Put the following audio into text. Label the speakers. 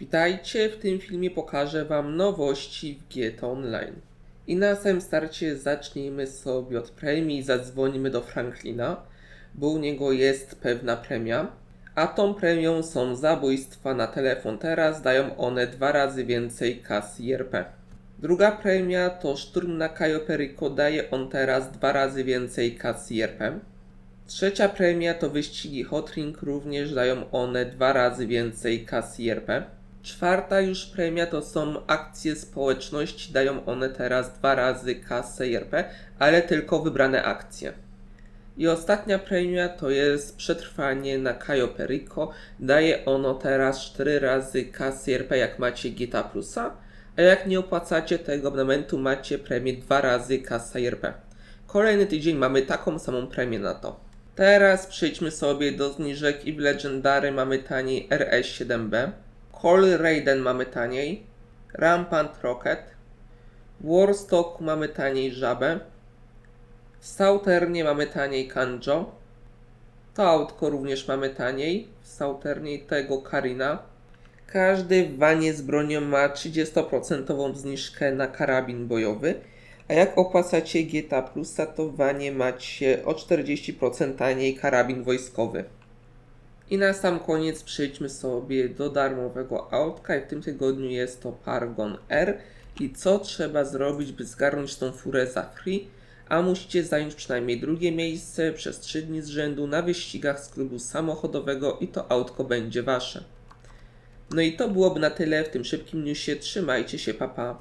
Speaker 1: Witajcie, w tym filmie pokażę Wam nowości w GTA Online. I na samym starcie zacznijmy sobie od premii zadzwonimy do Franklina, bo u niego jest pewna premia. A tą premią są zabójstwa na telefon. Teraz dają one dwa razy więcej kasy IRP. Druga premia to szturm na Cayo Perico. Daje on teraz dwa razy więcej kasy IRP. Trzecia premia to wyścigi Hotring, również dają one dwa razy więcej kasy IRP. Czwarta już premia to są akcje społeczności, dają one teraz dwa razy kasę IRP, ale tylko wybrane akcje. I ostatnia premia to jest przetrwanie na Cayo Perico. Daje ono teraz 4 razy kasy IRP jak macie GTA Plusa, a jak nie opłacacie tego abonamentu macie premię 2 razy kasa IRP. Kolejny tydzień mamy taką samą premię na to. Teraz przejdźmy sobie do zniżek i w Legendary mamy taniej RS7B. Call Raiden mamy taniej. Rampant Rocket. Warstock mamy taniej Żabę. W Sauternie mamy taniej Kanjo. To autko również mamy taniej. W Sauternie tego Karina. Każdy w wanie z bronią ma 30% zniżkę na karabin bojowy. A jak opłacacie GTA Plusa, to w wanie macie o 40% taniej karabin wojskowy. I na sam koniec przejdźmy sobie do darmowego autka i w tym tygodniu jest to Paragon R. I co trzeba zrobić, by zgarnąć tą furę za free? A musicie zająć przynajmniej drugie miejsce przez 3 dni z rzędu na wyścigach z klubu samochodowego i to autko będzie wasze. No i to byłoby na tyle w tym szybkim newsie. Trzymajcie się, papa.